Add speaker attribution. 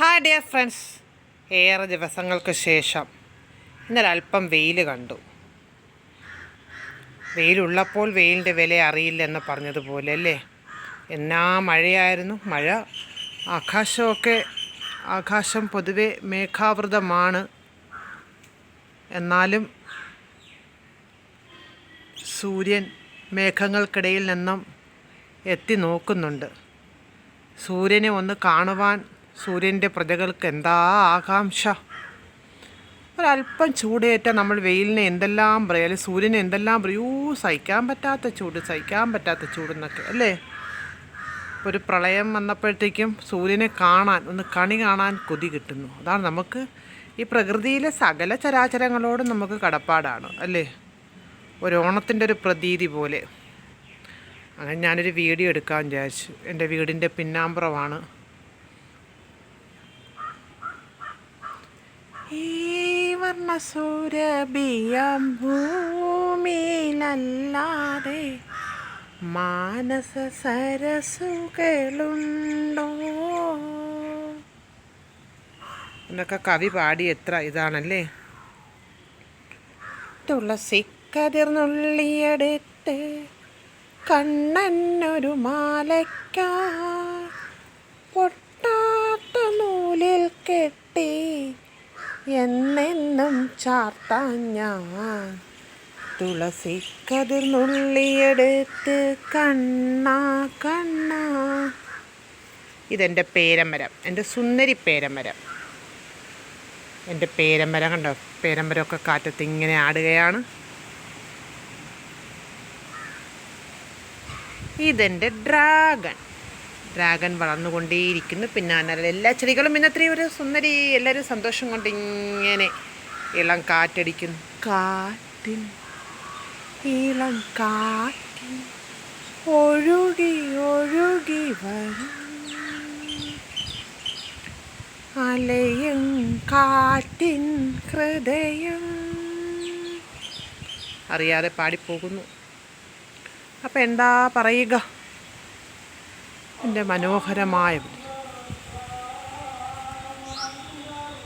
Speaker 1: Hi dear friends ഏറെ ദിവസങ്ങൾക്ക് ശേഷം ഇന്നലെ അല്പം വെയിൽ കണ്ടു. വെയിലുള്ളപ്പോൾ വെയിലിന്റെ വില അറിയില്ലെന്ന് പറഞ്ഞതുപോലെ അല്ലേ? എന്നാ മഴയായിരുന്നു. മഴ ആകാശമൊക്കെ ആകാശം പൊതുവെ മേഘാവൃതമാണ്. എന്നാലും സൂര്യൻ മേഘങ്ങൾക്കിടയിൽ നിന്നും എത്തി നോക്കുന്നുണ്ട്. സൂര്യനെ ഒന്ന് കാണുവാൻ സൂര്യന്റെ പ്രജകൾക്ക് എന്താ ആകാംക്ഷ? ഒരല്പം ചൂടേറ്റ നമ്മൾ വെയിലിനെ എന്തെല്ലാം പറയും അല്ലെങ്കിൽ സൂര്യനെ എന്തെല്ലാം പറയൂ സഹിക്കാൻ പറ്റാത്ത ചൂട് സഹിക്കാൻ പറ്റാത്ത ചൂടെന്നൊക്കെ അല്ലേ? ഒരു പ്രളയം വന്നപ്പോഴത്തേക്കും സൂര്യനെ കാണാൻ ഒന്ന് കണി കാണാൻ കൊതി കിട്ടുന്നു. അതാണ് നമുക്ക് ഈ പ്രകൃതിയിലെ സകല ചരാചരങ്ങളോടും നമുക്ക് കടപ്പാടാണ് അല്ലേ? ഒരു ഓണത്തിന്റെ ഒരു പ്രതീതി പോലെ. അങ്ങനെ ഞാനൊരു വീഡിയോ എടുക്കാൻ വിചാരിച്ചു. എന്റെ വീടിന്റെ പിന്നാമ്പുറമാണ് ഈ ഭൂമിയിലല്ലാതെ മാനസ സരസുകളുണ്ടോ? എന്നൊക്കെ കവി പാടി എത്ര ഇതാണല്ലേ? തുളസി കതിർന്നുള്ളിയെടുത്ത് കണ്ണനൊരു മാലയ്ക്ക പൊട്ടാത്ത നൂലിൽ കെട്ടി എന്നെന്നും ചാർത്താൻ ഞാൻ. തുളസി കതിർ നുള്ളിയെടുത്ത് കണ്ണാ കണ്ണ. ഇതെന്റെ പേരമരം എന്റെ സുന്ദരി പേരമരം. എന്റെ പേരമരം കണ്ടോ? പേരമരമൊക്കെ കാറ്റത്ത് ഇങ്ങനെ ആടുകയാണ്. ഇതെന്റെ ഡ്രാഗൺ. ഡ്രാഗൺ വളർന്നുകൊണ്ടേയിരിക്കുന്നു. പിന്നെ എല്ലാ ചെടികളും ഇന്നത്തെ ഒരു സുന്ദരി എല്ലാവരും സന്തോഷം കൊണ്ട് ഇങ്ങനെ ഇളം കാറ്റടിക്കുന്നു. കാറ്റിൽ ഇളം കാറ്റിൽ ഒഴുകി ഒഴുകി വരും. അലയും കാറ്റിൻ ഹൃദയം. അറിയാതെ പാടിപ്പോകുന്നു. അപ്പം എന്താ പറയുക? എന്റെ മനോഹരമായ